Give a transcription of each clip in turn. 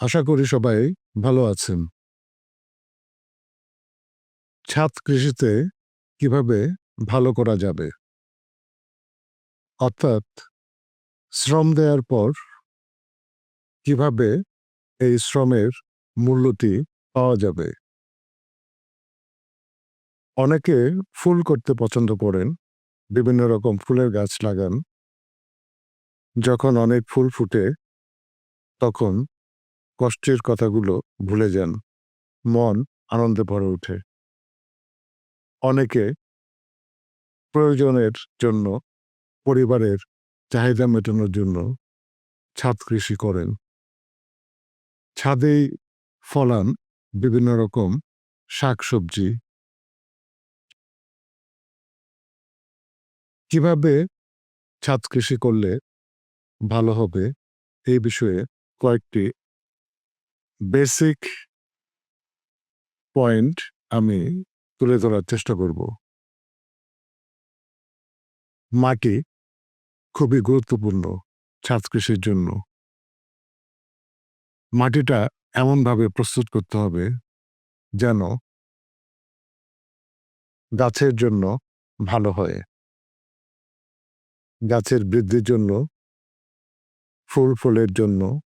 আশা করি সবাই ভালো আছেন। ছাদ কৃষিতে কীভাবে ভালো করা যাবে? অর্থাৎ শ্রম দেওয়ার পর কীভাবে এই শ্রমের মূল্যটি পাওয়া যাবে? অনেকে ফুল করতে পছন্দ করেন। বিভিন্ন রকম ফুলের গাছ লাগান। যখন অনেক ফুল ফুটে, তখন কষ্টের কথাগুলো ভুলে যান। মন আনন্দে ভরে ওঠে। অনেকে প্রয়োজনের জন্য, পরিবারের চাহিদা মেটানোর জন্য ছাদ কৃষি করেন। ছাদেই ফলান বিভিন্ন রকম শাকসবজি। কীভাবে ছাদ কৃষি করলে ভালো হবে, এই বিষয়ে কয়েকটি বেসিক পয়েন্ট আমি তুলে ধরার চেষ্টা করব। মাটি খুবই গুরুত্বপূর্ণ ছাদ কৃষির জন্য। মাটিটা এমনভাবে প্রস্তুত করতে হবে যেন গাছের জন্য ভালো হয়। গাছের বৃদ্ধির জন্য, ফুল ফলের জন্য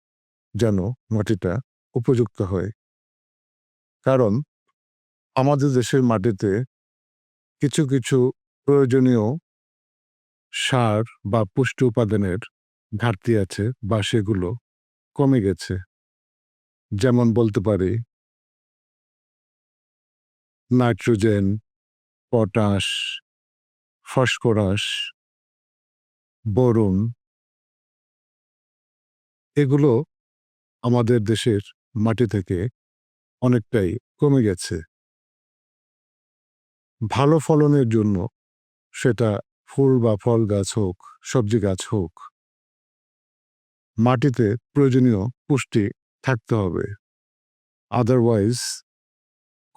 যেন মাটিটা উপযুক্ত হয়। কারণ আমাদের দেশের মাটিতে কিছু, কিছু প্রয়োজনীয় সার বা পুষ্টি উপাদানের ঘাটতি আছে বা সেগুলো কমে গেছে। যেমন বলতে পারি নাইট্রোজেন, পটাশ, ফসফরাস, বোরন এগুলো আমাদের দেশের মাটি থেকে অনেকটাই কমে গেছে। ভালো ফলনের জন্য সেটা ফুল বা ফল গাছ হোক, সবজি গাছ হোক মাটিতে প্রয়োজনীয় পুষ্টি থাকতে হবে। আদারওয়াইজ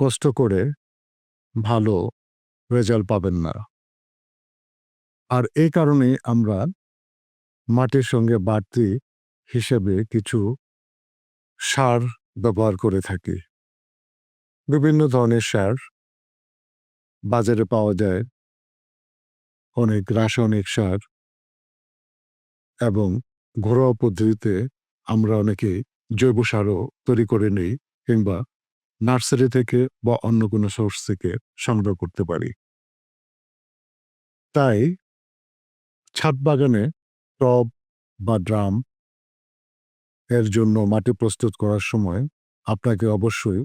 কষ্ট করে ভালো রেজাল্ট পাবেন না। আর এই কারণেই আমরা মাটির সঙ্গে বাড়তি হিসেবে কিছু সার ব্যবহার করে থাকি। বিভিন্ন ধরনের সার বাজারে পাওয়া যায়। অনেক রাসায়নিক সার এবং ঘরোয়া পদ্ধতিতে আমরা অনেকেই জৈব সারও তৈরি করে নেই কিংবা নার্সারি থেকে বা অন্য কোনো সোর্স থেকে সংগ্রহ করতে পারি। তাই ছাদ বাগানে টব বা ড্রাম এর জন্য মাটি প্রস্তুত করার সময় আপনাকে অবশ্যই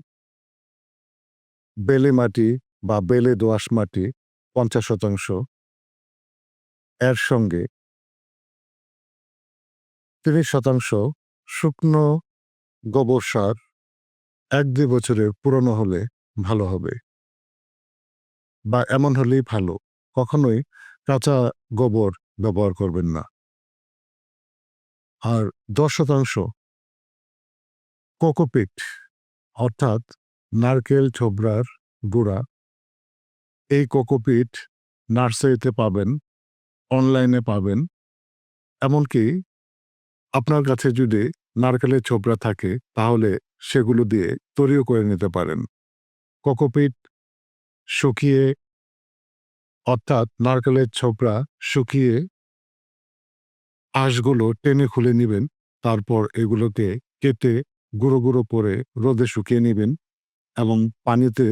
বেলে মাটি বা বেলে দোআঁশ মাটি পঞ্চাশ শতাংশ এর সঙ্গে তিরিশ শতাংশ শুকনো গোবর সার এক দুই বছরের পুরনো হলে ভালো হবে বা এমন হলেই ভালো। কখনোই কাঁচা গোবর ব্যবহার করবেন না। আর দশ শতাংশ কোকোপিট, অর্থাৎ নারকেল ছোবরার গুঁড়া। এই কোকোপিট নার্সারিতে পাবেন, অনলাইনে পাবেন। এমনকি আপনার কাছে যদি নারকেলের ছোবরা থাকে, তাহলে সেগুলো দিয়ে তৈরিও করে নিতে পারেন। কোকোপিট শুকিয়ে, অর্থাৎ নারকেলের ছোবরা শুকিয়ে আঁশগুলো টেনে খুলে নেবেন, তারপর এগুলোকে কেটে গুঁড়ো গুঁড়ো করে রোদে শুকিয়ে নেবেন এবং পানিতে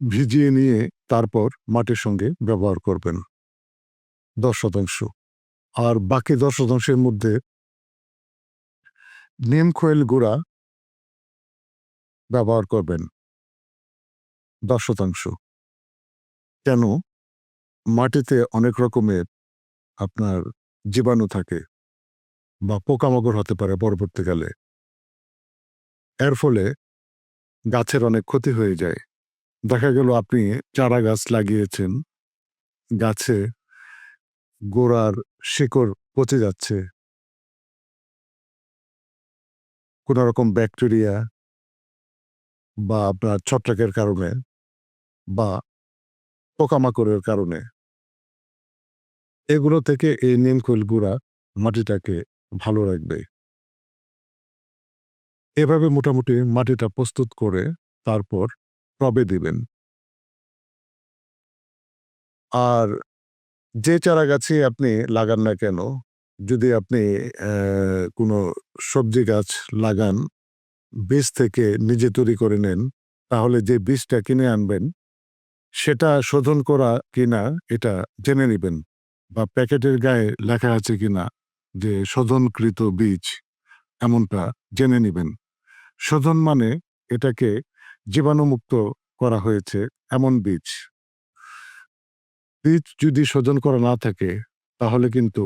ভিজিয়ে নিয়ে তারপর মাটির সঙ্গে ব্যবহার করবেন। দশ শতাংশ। আর বাকি দশ শতাংশের মধ্যে নিম খোয়েল গুঁড়া ব্যবহার করবেন। দশ শতাংশ। কেন? মাটিতে অনেক রকমের আপনার জীবাণু থাকে বা পোকামাকড় হতে পারে পরবর্তীকালে। এর ফলে গাছের অনেক ক্ষতি হয়ে যায়। দেখা গেল আপনি চারা গাছ লাগিয়েছেন, গাছে গোড়ার শিকড় পচে যাচ্ছে। কোনো রকম ব্যাকটেরিয়া বা আপনার ছত্রাকের কারণে বা পোকামাকড়ের কারণে। এগুলো থেকে এই নিমখোল গুঁড়া মাটিটাকে ভালো রাখবে এভাবে মোটামুটি মাটিটা প্রস্তুত করে তারপর টবে দিবেন। আর যে চারাগাছই আপনি লাগান না কেন, যদি আপনি কোনো সবজি গাছ লাগান, বীজ থেকে নিজে তৈরি করে নেন, তাহলে যে বীজটা কিনে আনবেন, সেটা শোধন করা কিনা এটা জেনে নিবেন। বা প্যাকেটের গায়ে লেখা আছে কিনা যে শোধনকৃত বীজ, এমনটা জেনে নিবেন। শোধন মানে এটাকে জীবাণুমুক্ত করা হয়েছে এমন বীজ। বীজ যদি শোধন করা না থাকে, তাহলে কিন্তু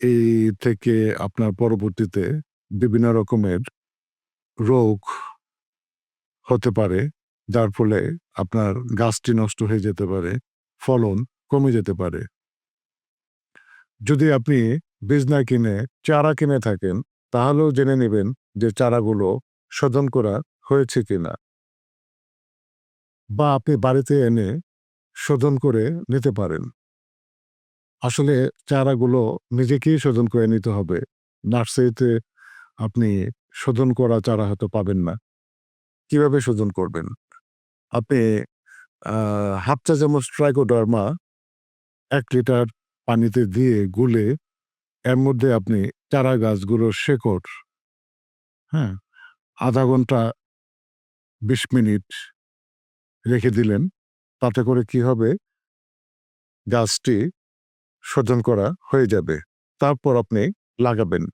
এই থেকে আপনার পরবর্তীতে বিভিন্ন রকমের রোগ হতে পারে। যার ফলে আপনার গাছটি নষ্ট হয়ে যেতে পারে, ফলন কমে যেতে পারে। যদি আপনি বীজ না কিনে চারা কিনে থাকেন, তাহলেও জেনে নেবেন যে চারাগুলো শোধন করা হয়েছে কিনা। বা আপনি বাড়িতে এনে শোধন করে নিতে পারেন। আসলে চারাগুলো নিজেকেই শোধন করে নিতে হবে। নার্সারিতে আপনি শোধন করা চারা হয়তো পাবেন না। কীভাবে শোধন করবেন? আপনি হাফ চা চামচ ট্রাইকোডার্মা ১ লিটার পানিতে দিয়ে গুলে এর মধ্যে আপনি চারা গাছগুলোর শেকড় হ্যাঁ? আধা ঘণ্টা ২০ মিনিট রেখে দিলেন। তাতে করে কি হবে? গাছটি শোধন করা হয়ে যাবে। তারপর আপনি লাগাবেন।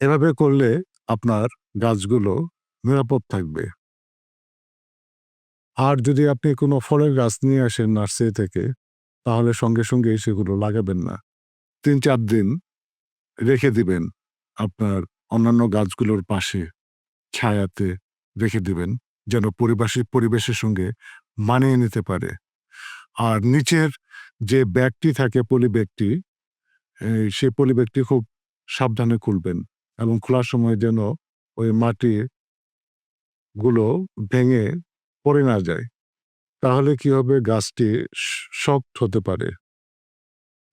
এভাবে করলে আপনার গাছগুলো নিরাপদ থাকবে। আর যদি আপনি কোনো ফলের গাছ নিয়ে আসেন নার্সারি থেকে, তাহলে সঙ্গে, সঙ্গে সেগুলো লাগাবেন না। ৩-৪ দিন রেখে দিবেন আপনার অন্যান্য গাছগুলোর পাশে, ছায়াতে রেখে দিবেন। যেন পরিবাশি পরিবেশের সঙ্গে মানিয়ে নিতে পারে। আর নিচের যে ব্যাগটি থাকে পলি ব্যাগটি, এ সেই পলি ব্যাগটি খুব সাবধানে খুলবেন এবং খোলার সময় যেন ওই মাটি গুলো ভেঙে পড়ে না যায়। তাহলে কি হবে? গাছটি শক্ত হতে পারে।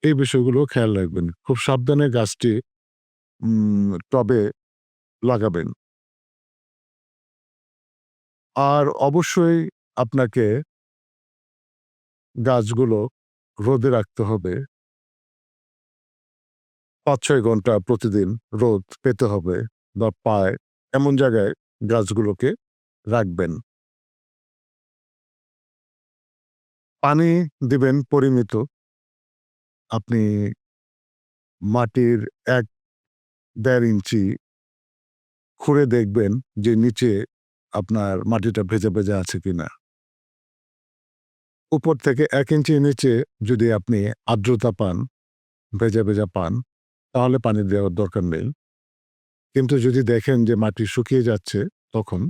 এই বিষয়গুলো খেয়াল রাখবেন। খুব সাবধানে গাছটি টবে লাগাবেন। আর অবশ্যই আপনাকে গাছগুলো রোদে রাখতে হবে। ৫-৬ ঘণ্টা প্রতিদিন রোদ পেতে হবে বা পায়, এমন জায়গায় গাছগুলোকে রাখবেন। পানি দিবেন পরিমিত। আপনি মাটির এক দেড় ইঞ্চি খুঁড়ে দেখবেন যে নিচে আপনার মাটিটা ভেজা, ভেজা আছে কিনা। উপর থেকে এক ইঞ্চি নিচে যদি আপনি আর্দ্রতা পান, ভেজা, ভেজা পান, তাহলে পানি দেওয়ার দরকার নেই। কিন্তু যদি দেখেন যে মাটি শুকিয়ে যাচ্ছে, তখন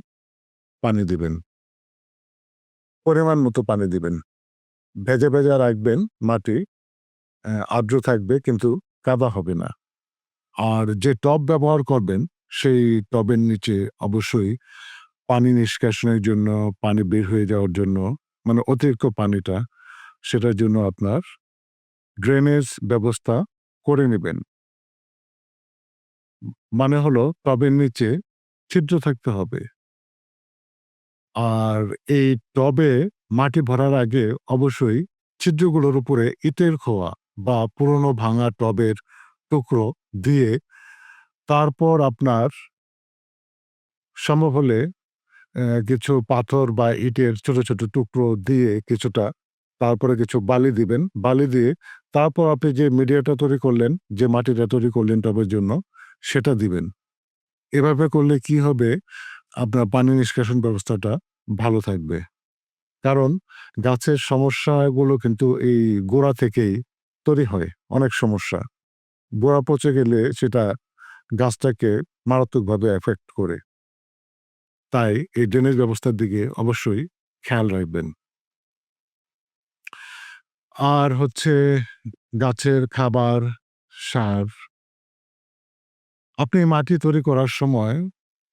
পানি দিবেন। পরিমাণ মতো পানি দিবেন। ভেজা, ভেজা রাখবেন মাটি, আর্দ্র থাকবে কিন্তু কাদা হবে না। আর যে টব ব্যবহার করবেন, সেই টবের নিচে অবশ্যই পানি নিষ্কাশনের জন্য, পানি বের হয়ে যাওয়ার জন্য, মানে অতিরিক্ত পানিটা, সেটার জন্য আপনার ড্রেনেজ ব্যবস্থা করে নেবেন মানে হলো টবের নিচে ছিদ্র থাকতে হবে। আর এই টবে মাটি ভরার আগে অবশ্যই ছিদ্রগুলোর উপরে ইটের খোয়া বা পুরনো ভাঙা টবের টুকরো দিয়ে তারপর আপনার সম্ভব হলে কিছু পাথর বা ইটের ছোট, ছোট টুকরো দিয়ে কিছুটা তারপরে কিছু বালি দিবেন। বালি দিয়ে তারপর আপনি যে মিডিয়াটা তৈরি করলেন, যে মাটিটা তৈরি করলেন টবের জন্য, সেটা দিবেন। এভাবে করলে কি হবে? আপনার পানি নিষ্কাশন ব্যবস্থাটা ভালো থাকবে। কারণ গাছের সমস্যাগুলো কিন্তু এই গোড়া থেকেই তৈরি হয়, অনেক সমস্যা। গোড়া পচে গেলে সেটা গাছটাকে মারাত্মকভাবে এফেক্ট করে। তাই এই ড্রেনেজ ব্যবস্থার দিকে অবশ্যই খেয়াল রাখবেন। আর হচ্ছে গাছের খাবার, সার আপনি মাটি তৈরি করার সময়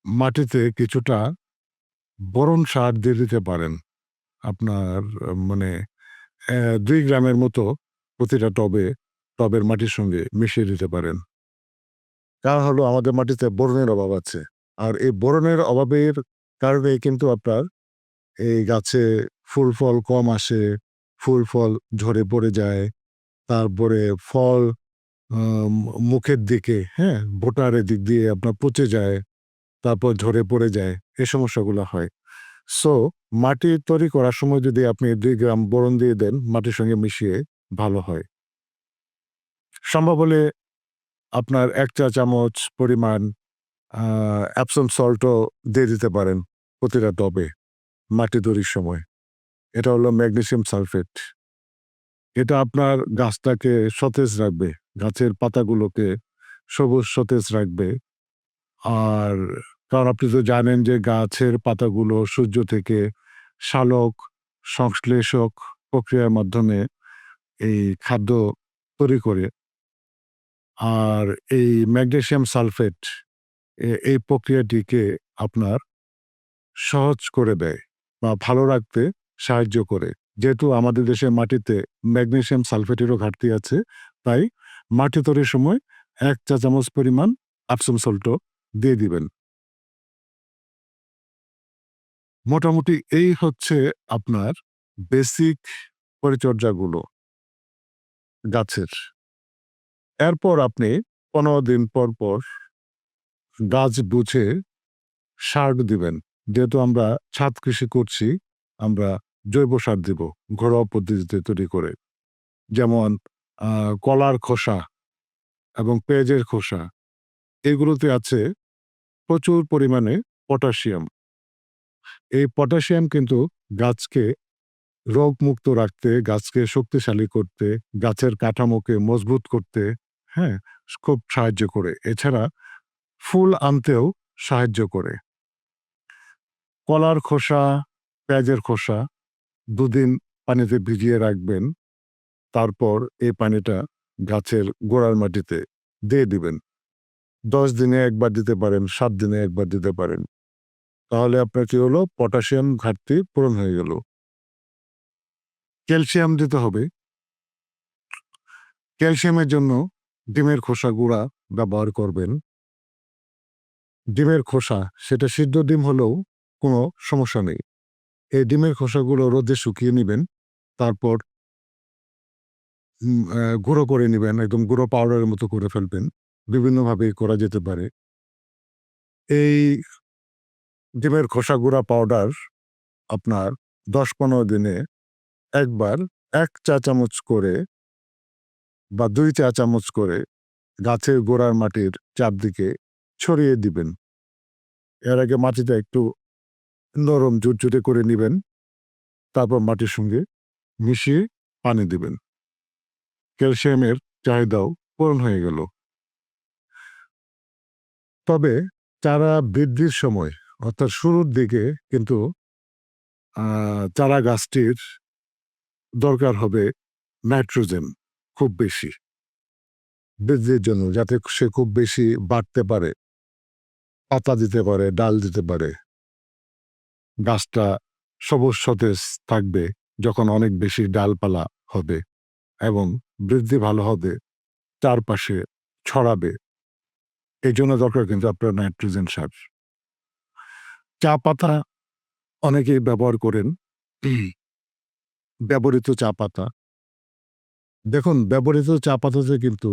মাটিতে কিছুটা বরণ সার দিয়ে দিতে পারেন। আপনার মানে দুই গ্রামের মতো প্রতিটা টবে, টবের মাটির সঙ্গে মিশিয়ে দিতে পারেন। কারণ হলো আমাদের মাটিতে বোরনের অভাব আছে আর এই বোরনের অভাবের কারণে কিন্তু আপনার এই গাছে ফুল ফল কম আসে ফুল ফল ঝরে পড়ে যায় তারপরে ফল মুখের দিকে হ্যাঁ বোটারের দিক দিয়ে আপনার পচে যায় তারপর ঝরে পড়ে যায় এ সমস্যাগুলো হয় সো মাটি তৈরি করার সময় যদি আপনি দুই গ্রাম বোরন দিয়ে দেন, মাটির সঙ্গে মিশিয়ে ভালো হয়। সম্ভব হলে আপনার এক চা চামচ পরিমাণ অ্যাপসন সল্টও দিয়ে দিতে পারেন প্রতিটা টবে মাটি তৈরির সময়। এটা হলো ম্যাগনেসিয়াম সালফেট। এটা আপনার গাছটাকে সতেজ রাখবে, গাছের পাতাগুলোকে সবুজ সতেজ রাখবে। আর কারণ আপনি তো জানেন যে গাছের পাতাগুলো সূর্য থেকে শালক, সংশ্লেষক প্রক্রিয়ার মাধ্যমে এই খাদ্য তৈরি করে। আর এই ম্যাগনেশিয়াম সালফেট এই প্রক্রিয়াটিকে আপনার সহজ করে দেয় বা ভালো রাখতে সাহায্য করে। যেহেতু আমাদের দেশের মাটিতে ম্যাগনেশিয়াম সালফেটেরও ঘাটতি আছে, তাই মাটি তৈরির সময় এক চা চামচ পরিমাণ আপসম সল্টও দিয়ে দিবেন। মোটামুটি এই হচ্ছে আপনার বেসিক পরিচর্যাগুলো গাছের। এরপর আপনি পনেরো দিন পর পর গাছ বুঝে সার দিবেন। যেহেতু আমরা ছাদ কৃষি করছি, আমরা জৈব সার দিব, ঘরোয়া পদ্ধতিতে তৈরি করে। যেমন কলার খোসা এবং পেঁয়াজের খোসা, এগুলোতে আছে প্রচুর পরিমাণে পটাশিয়াম। এই পটাশিয়াম কিন্তু গাছকে রোগমুক্ত রাখতে, গাছকে শক্তিশালী করতে, গাছের কাঠামোকে মজবুত করতে হ্যাঁ খুব সাহায্য করে। এছাড়া ফুল আনতেও সাহায্য করে। কলার খোসা, পেঁয়াজের খোসা দুদিন পানিতে ভিজিয়ে রাখবেন, তারপর এই পানিটা গাছের গোড়ার মাটিতে দিয়ে দিবেন। দশ দিনে একবার দিতে পারেন, সাত দিনে একবার দিতে পারেন। তাহলে আপনার কি হলো? পটাশিয়াম ঘাটতি পূরণ হয়ে গেল। ক্যালসিয়াম দিতে হবে। ক্যালসিয়ামের জন্য ডিমের খোসা গুঁড়া ব্যবহার করবেন। ডিমের খোসা, সেটা সিদ্ধ ডিম হলেও কোনো সমস্যা নেই। এই ডিমের খোসাগুলো রোদে শুকিয়ে নেবেন, তারপর গুঁড়ো করে নেবেন, একদম গুঁড়ো পাউডারের মতো করে ফেলবেন। বিভিন্নভাবে করা যেতে পারে। এই ডিমের খোসা গুঁড়া পাউডার আপনার দশ পনেরো দিনে একবার এক চা চামচ করে বা দুই চা চামচ করে গাছের গোড়ার মাটির চারদিকে ছড়িয়ে দিবেন। এর আগে মাটিটা একটু নরম জুটজুটে করে নেবেন, তারপর মাটির সঙ্গে মিশিয়ে পানি দিবেন। ক্যালসিয়ামের চাহিদাও পূরণ হয়ে গেল। তবে চারা বৃদ্ধির সময় অর্থাৎ শুরুর দিকে কিন্তু চারা গাছটির দরকার হবে নাইট্রোজেন খুব বেশি। বৃদ্ধির জন্য যাতে সে খুব বেশি বাড়তে পারে, পাতা দিতে পারে, ডাল দিতে পারে। গাছটা সবুজ সতেজ থাকবে যখন অনেক বেশি ডালপালা হবে এবং বৃদ্ধি ভালো হবে, চারপাশে ছড়াবে। এই জন্য দরকার কিন্তু আপনার নাইট্রোজেন সার। চা পাতা অনেকেই ব্যবহার করেন। ব্যবহৃত চা পাতা। দেখুন ব্যবহৃত চা পাতাতে কিন্তু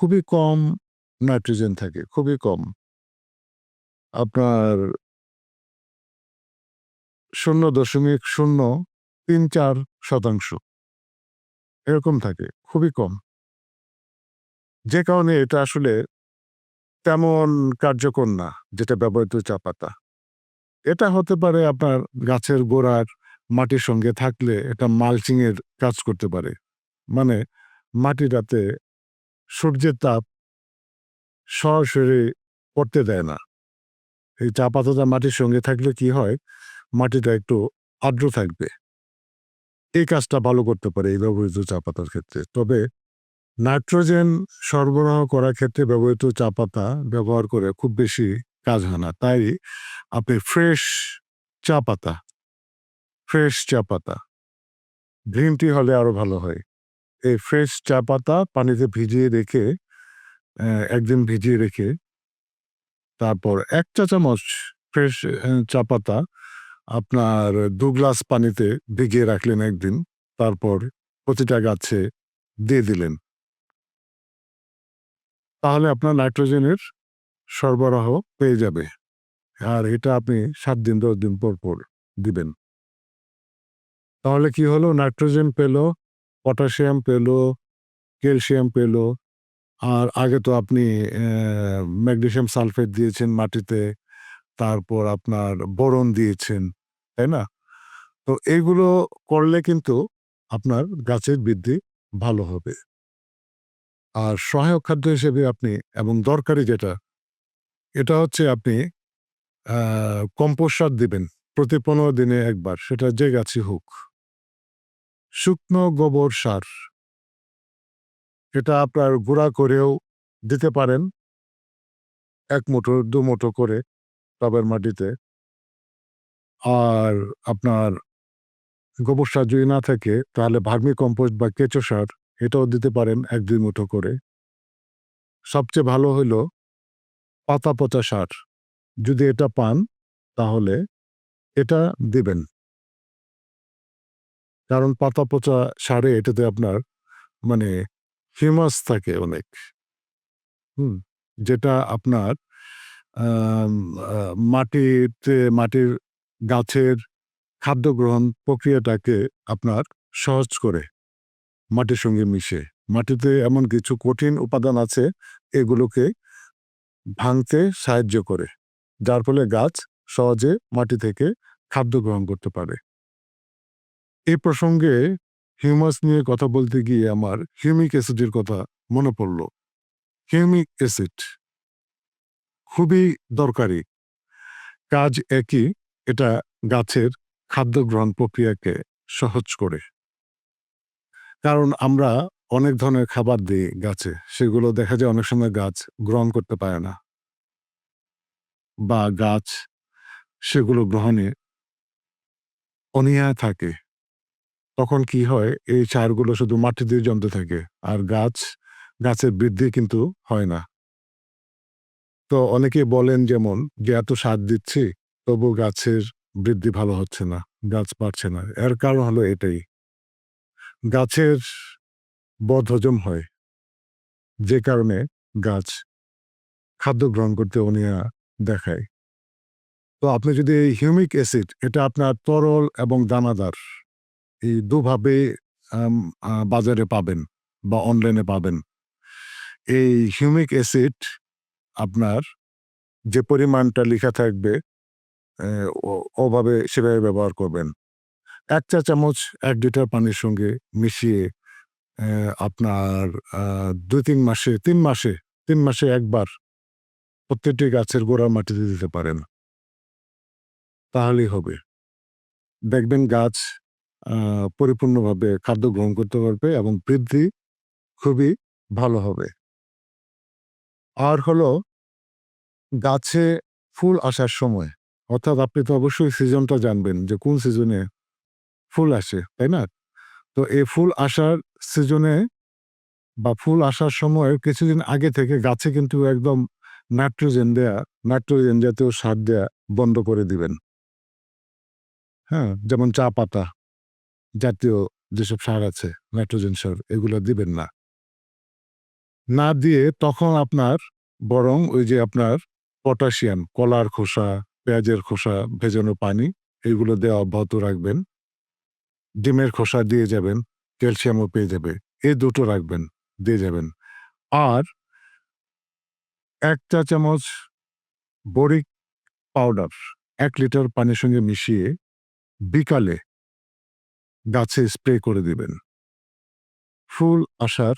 খুবই কম নাইট্রোজেন থাকে খুবই কম। আপনার শূন্য দশমিক শূন্য তিন চার শতাংশ। এরকম থাকে খুবই কম। যে কারণে এটা আসলে তেমন কার্যকর না যেটা ব্যবহৃত চা পাতা। এটা হতে পারে আপনার গাছের গোড়ার মাটির সঙ্গে থাকলে এটা মালচিং এর কাজ করতে পারে। মানে মাটিটাতে সূর্যের তাপ সরাসরি পড়তে দেয় না। এই চা পাতাটা মাটির সঙ্গে থাকলে কি হয়? মাটিটা একটু আর্দ্র থাকবে। এই কাজটা ভালো করতে পারে এই ব্যবহৃত চা পাতার ক্ষেত্রে। তবে নাইট্রোজেন সরবরাহ করার ক্ষেত্রে ব্যবহৃত চা পাতা ব্যবহার করে খুব বেশি কাজ হয় না। তাই আপনি ফ্রেশ চা পাতা ফ্রেশ চা পাতা গ্রিন টি হলে আরও ভালো হয়। এই ফ্রেশ চা পাতা পানিতে ভিজিয়ে রেখে একদিন ভিজিয়ে রেখে, তারপর এক চা চামচ ফ্রেশ চা পাতা আপনার দু গ্লাস পানিতে ভিজিয়ে রাখলেন একদিন, তারপর প্রতিটা গাছে দিয়ে দিলেন। তাহলে আপনার নাইট্রোজেনের সরবরাহ পেয়ে যাবে। আর এটা আপনি সাত দিন, দশ দিন পর পর দিবেন। তাহলে কি হলো? নাইট্রোজেন পেল, পটাশিয়াম পেল, ক্যালসিয়াম পেল, আর আগে তো আপনি ম্যাগনেসিয়াম সালফেট দিয়েছেন মাটিতে, তারপর আপনার বোরন দিয়েছেন, তাই না? তো এইগুলো করলে কিন্তু আপনার গাছের বৃদ্ধি ভালো হবে। আর সহায়ক খাদ্য হিসেবে আপনি, এবং দরকারি যেটা এটা হচ্ছে আপনি কম্পোস্ট সার দিবেন প্রতি পনেরো দিনে একবার, সেটা যে গাছই হোক। শুকনো গোবর সার। এটা আপনার গুঁড়া করেও দিতে পারেন। এক মুঠো, দু মুঠো করে টবের মাটিতে। আর আপনার গোবর সার যদি না থাকে, তাহলে ভার্মি কম্পোস্ট বা কেঁচো সার, এটাও দিতে পারেন এক, দুই মুঠো করে। সবচেয়ে ভালো হলো পাতা পচা সার যদি এটা পান, তাহলে এটা দিবেন। কারণ পাতা পচা সারে এটাতে আপনার মানে হিউমাস থাকে অনেক। হুম, যেটা আপনার মাটিতে, মাটির গাছের খাদ্য গ্রহণ প্রক্রিয়াটাকে আপনার সহজ করে মাটির সঙ্গে মিশে মাটিতে এমন কিছু কঠিন উপাদান আছে, এগুলোকে ভাঙতে সাহায্য করে, যার ফলে গাছ সহজে মাটি থেকে খাদ্য গ্রহণ করতে পারে। এ প্রসঙ্গে হিউমাস নিয়ে কথা বলতে গিয়ে আমার হিউমিক অ্যাসিডের কথা মনে পড়ল। হিউমিক অ্যাসিড খুবই দরকারি। কাজ একই, এটা গাছের খাদ্য গ্রহণ প্রক্রিয়াকে সহজ করে। কারণ আমরা অনেক ধরনের খাবার দিই গাছে। সেগুলো দেখা যায় অনেক সময় গাছ গ্রহণ করতে পারে না। বা গাছ সেগুলো গ্রহণে অনীহা থাকে। তখন কি হয়, এই সারগুলো শুধু মাটি দিয়ে জমতে থাকে আর গাছ, গাছের বৃদ্ধি কিন্তু হয় না। তো অনেকে বলেন যেমন যে, এত সার দিচ্ছি, তবু গাছের বৃদ্ধি ভালো হচ্ছে না, গাছ পারছে না। এর কারণ হলো এটাই। গাছের বদ হজম হয়। যে কারণে গাছ খাদ্য গ্রহণ করতে অনীহা দেখায়। তো আপনি যদি এই হিউমিক অ্যাসিড, এটা আপনার তরল এবং দানাদার, এই দুভাবে বাজারে পাবেন বা অনলাইনে পাবেন। এই হিউমিক অ্যাসিড আপনার যে পরিমাণটা লেখা থাকবে ওভাবে সেভাবে ব্যবহার করবেন। এক চা চামচ এক লিটার পানির সঙ্গে মিশিয়ে আপনার দুই তিন মাসে তিন মাসে তিন মাসে একবার প্রত্যেকটি গাছের গোড়ার মাটিতে দিতে পারেন। তাহলেই হবে। দেখবেন গাছ পরিপূর্ণভাবে খাদ্য গ্রহণ করতে পারবে এবং বৃদ্ধি খুবই ভালো হবে। আর হলো, গাছে ফুল আসার সময়, অর্থাৎ আপনি তো অবশ্যই সিজনটা জানবেন যে কোন সিজনে ফুল আসে, তাই না? তো এই ফুল আসার সিজনে বা ফুল আসার সময় কিছুদিন আগে থেকে গাছে কিন্তু একদম নাইট্রোজেন দেয়া, নাইট্রোজেন জাতীয় সার দেয়া বন্ধ করে দিবেন। হ্যাঁ যেমন চা পাতা জাতীয় যেসব সার আছে, নাইট্রোজেন সার, এগুলো দিবেন না। না দিয়ে তখন আপনার বরং ওই যে আপনার পটাশিয়াম, কলার খোসা, পেঁয়াজের খোসা, ভেজানো পানি, এগুলো দেওয়া অব্যাহত রাখবেন। ডিমের খোসা দিয়ে যাবেন। ক্যালসিয়ামও পেয়ে যাবে। এ দুটো রাখবেন, দিয়ে যাবেন। আর এক চা চামচ বরিক পাউডার এক লিটার পানির সঙ্গে মিশিয়ে বিকালে গাছে স্প্রে করে দিবেন। ফুল আসার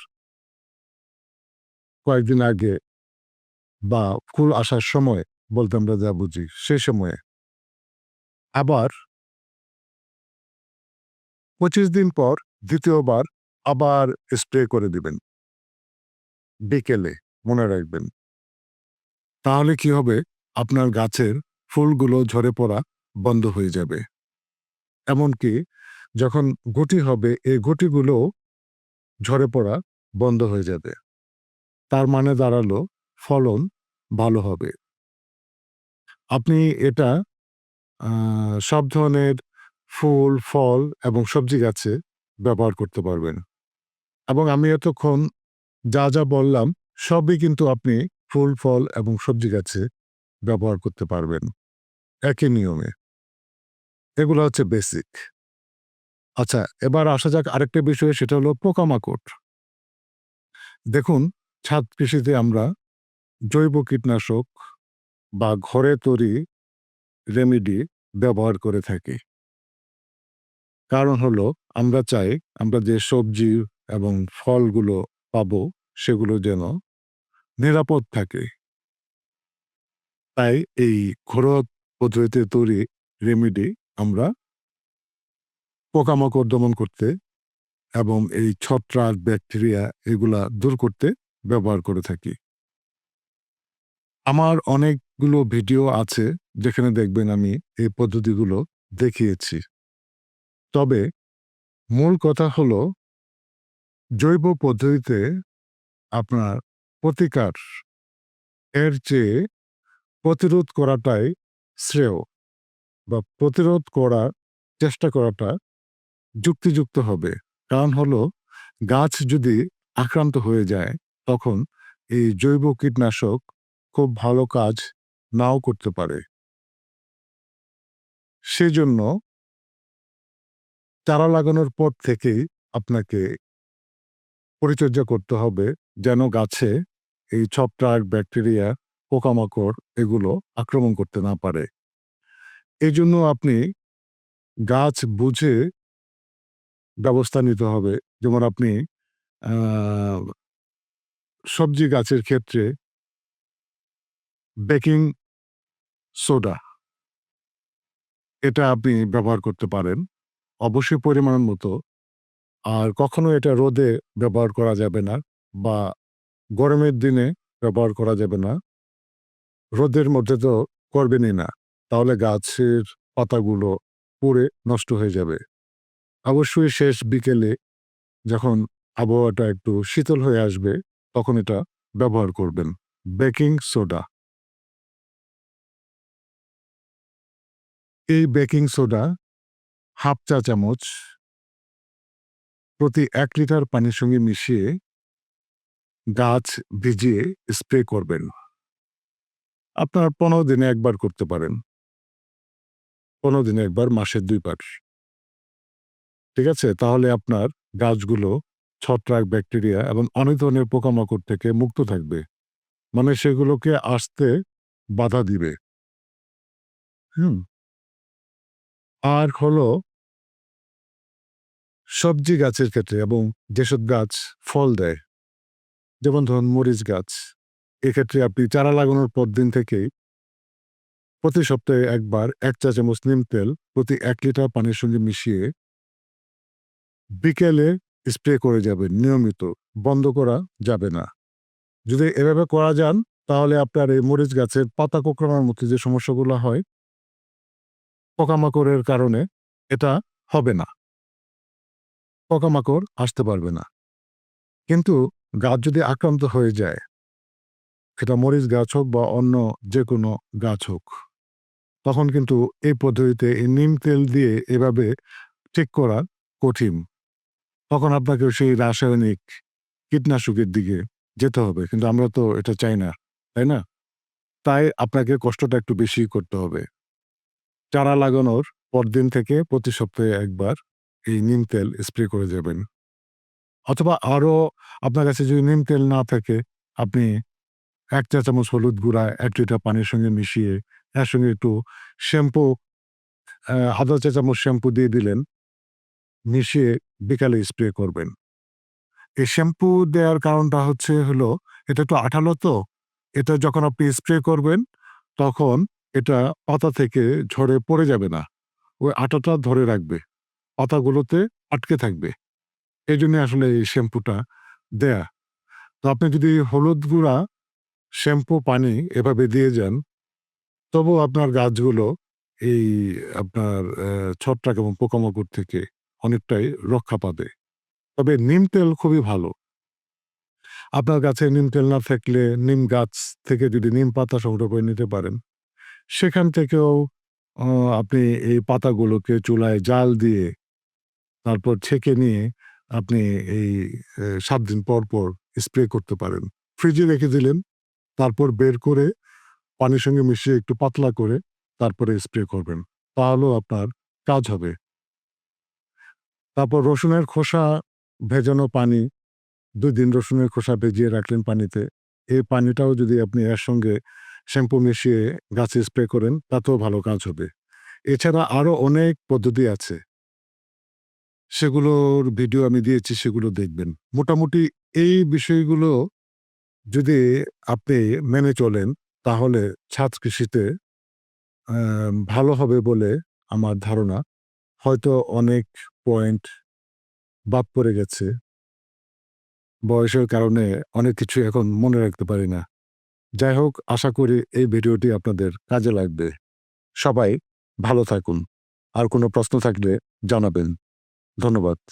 কয়েকদিন আগে বা ফুল আসার সময় বলতে আমরা যা বুঝি, সে সময়ে আবার পঁচিশ দিন পর দ্বিতীয়বার আবার স্প্রে করে দিবেন। বিকেলে মনে রাখবেন। তাহলে কি হবে? আপনার গাছের ফুলগুলো ঝরে পড়া বন্ধ হয়ে যাবে। এমনকি যখন গুটি হবে, এই গুটিগুলো ঝরে পড়া বন্ধ হয়ে যাবে। তার মানে দাঁড়াল, ফলন ভালো হবে। আপনি এটা সব ধরনের ফুল, ফল এবং সবজি গাছে ব্যবহার করতে পারবেন। এবং আমি এতক্ষণ যা যা বললাম, সবই কিন্তু আপনি ফুল, ফল এবং সবজি গাছে ব্যবহার করতে পারবেন। একই নিয়মে। এগুলো হচ্ছে বেসিক আচ্ছা এবার আসা যাক আরেকটা বিষয়ে, সেটা হলো পোকামাকড়। দেখুন, ছাদ কৃষিতে আমরা জৈব কীটনাশক বা ঘরে তৈরি রেমিডি ব্যবহার করে থাকি। কারণ হলো, আমরা চাই আমরা যে সবজি এবং ফলগুলো পাবো, সেগুলো যেন নিরাপদ থাকে। তাই এই ঘরোয়া পদ্ধতিতে তৈরি রেমেডি আমরা পোকামাকড় দমন করতে এবং এই ছত্রাক, ব্যাকটেরিয়া এগুলা দূর করতে ব্যবহার করে থাকি। আমার অনেকগুলো ভিডিও আছে, যেখানে দেখবেন আমি এই পদ্ধতিগুলো দেখিয়েছি। তবে মূল কথা হলো, জৈব পদ্ধতিতে আপনার প্রতিকার এর চেয়ে প্রতিরোধ করাটাই শ্রেয় বা প্রতিরোধ করার চেষ্টা করাটা যুক্তিযুক্ত হবে। কারণ হলো, গাছ যদি আক্রান্ত হয়ে যায়, তখন এই জৈব কীটনাশক খুব ভালো কাজ নাও করতে পারে। সেজন্য চারা লাগানোর পর থেকেই আপনাকে পরিচর্যা করতে হবে যেন গাছে এই ছত্রাক ব্যাকটেরিয়া, পোকামাকড় এগুলো আক্রমণ করতে না পারে। এই জন্য আপনি গাছ বুঝে ব্যবস্থা নিতে হবে। যেমন আপনি সবজি গাছের ক্ষেত্রে বেকিং সোডা, এটা আপনি ব্যবহার করতে পারেন। অবশ্যই পরিমাণ মতো। আর কখনো এটা রোদে ব্যবহার করা যাবে না বা গরমের দিনে ব্যবহার করা যাবে না। রোদের মধ্যে তো করবেনই না। তাহলে গাছের পাতাগুলো পুড়ে নষ্ট হয়ে যাবে। অবশ্যই শেষ বিকেলে যখন আবহাওয়াটা একটু শীতল হয়ে আসবে, তখন এটা ব্যবহার করবেন। Baking soda. এই বেকিং সোডা হাফ চা চামচ প্রতি এক লিটার পানির সঙ্গে মিশিয়ে গাছ ভিজিয়ে স্প্রে করবেন। আপনার পনেরো দিনে একবার করতে পারেন। পনেরো দিনে একবার, মাসের দুই পার ঠিক আছে? তাহলে আপনার গাছগুলো ছত্রাক, ব্যাকটেরিয়া এবং অনেক ধরনের পোকামাকড় থেকে মুক্ত থাকবে। মানে সেগুলোকে আসতে বাধা দিবে। হুম। আর হলো সবজি গাছের ক্ষেত্রে এবং যেসব গাছ ফল দেয়, যেমন ধরুন মরিচ গাছ, এক্ষেত্রে আপনি চারা লাগানোর পর দিন থেকেই প্রতি সপ্তাহে একবার এক চা চামচ নিম তেল প্রতি এক লিটার পানির সঙ্গে মিশিয়ে বিকেলে স্প্রে করে যাবেন নিয়মিত। বন্ধ করা যাবে না। যদি এভাবে করা যান, তাহলে আপনার এই মরিচ গাছের পাতা কোঁকড়ানোর মধ্যে যে সমস্যাগুলো হয়, পোকামাকড়ের কারণে এটা হবে না। পোকামাকড় আসতে পারবে না। কিন্তু গাছ যদি আক্রান্ত হয়ে যায়, সেটা মরিচ গাছ হোক বা অন্য যে কোনো গাছ হোক, তখন কিন্তু এই পদ্ধতিতে এই নিম তেল দিয়ে এভাবে ঠিক করা কঠিন। তখন আপনাকে সেই রাসায়নিক কীটনাশকের দিকে যেতে হবে, কিন্তু আমরা তো এটা চাই না, তাই না? তাই আপনাকে কষ্টটা একটু বেশি করতে হবে। চারা লাগানোর পরদিন থেকে প্রতি সপ্তাহে একবার এই নিম তেল স্প্রে করে যাবেন অথবা আরও আপনার কাছে যদি নিম তেল না থাকে, আপনি এক চা চামচ হলুদ গুঁড়া, এক লিটার পানির সঙ্গে মিশিয়ে এর সঙ্গে একটু শ্যাম্পু আধা চা চামচ শ্যাম্পু দিয়ে দিলেন, মিশিয়ে বিকালে স্প্রে করবেন। এই শ্যাম্পু দেওয়ার কারণটা হচ্ছে হলো, এটা একটু আঠালো তো, এটা যখন আপনি স্প্রে করবেন, তখন এটা পাতা থেকে ঝরে পড়ে যাবে না, ওই আটাটা ধরে রাখবে। পাতাগুলোতে আটকে থাকবে। এই জন্য আসলে এই শ্যাম্পুটা দেয়া। তো আপনি যদি হলুদ গুঁড়া, শ্যাম্পু, পানি এভাবে দিয়ে যান তবু আপনার গাছগুলো এই আপনার ছত্রাক এবং পোকামাকড় থেকে অনেকটাই রক্ষা পাবে। তবে নিম তেল খুবই ভালো। আপনার গাছে নিম তেল না থাকলে নিম গাছ থেকে যদি নিম পাতা সংগ্রহ করে নিতে পারেন, সেখান থেকেও আপনি এই পাতাগুলোকে চুলায় জাল দিয়ে তারপর ছেঁকে নিয়ে আপনি এই সাত দিন পর পর স্প্রে করতে পারেন। ফ্রিজে রেখে দিলেন, তারপর বের করে পানির সঙ্গে মিশিয়ে একটু পাতলা করে তারপরে স্প্রে করবেন। তাহলেও আপনার কাজ হবে। তারপর রসুনের খোসা ভেজানো পানি, দুই দিন রসুনের খোসা ভেজিয়ে রাখলেন পানিতে। এই পানিটাও যদি আপনি এর সঙ্গে শ্যাম্পু মিশিয়ে গাছে স্প্রে করেন, তাতেও ভালো কাজ হবে। এছাড়া আরও অনেক পদ্ধতি আছে। সেগুলোর ভিডিও আমি দিয়েছি, সেগুলো দেখবেন। মোটামুটি এই বিষয়গুলো যদি আপনি মেনে চলেন, তাহলে ছাদ কৃষিতে ভালো হবে বলে আমার ধারণা। হয়তো অনেক পয়েন্ট বাদ পড়ে গেছে। বয়সের কারণে অনেক কিছু এখন মনে রাখতে পারি না। যাই হোক, আশা করি এই ভিডিওটি আপনাদের কাজে লাগবে। সবাই ভালো থাকুন। আর কোনো প্রশ্ন থাকলে জানাবেন। ধন্যবাদ।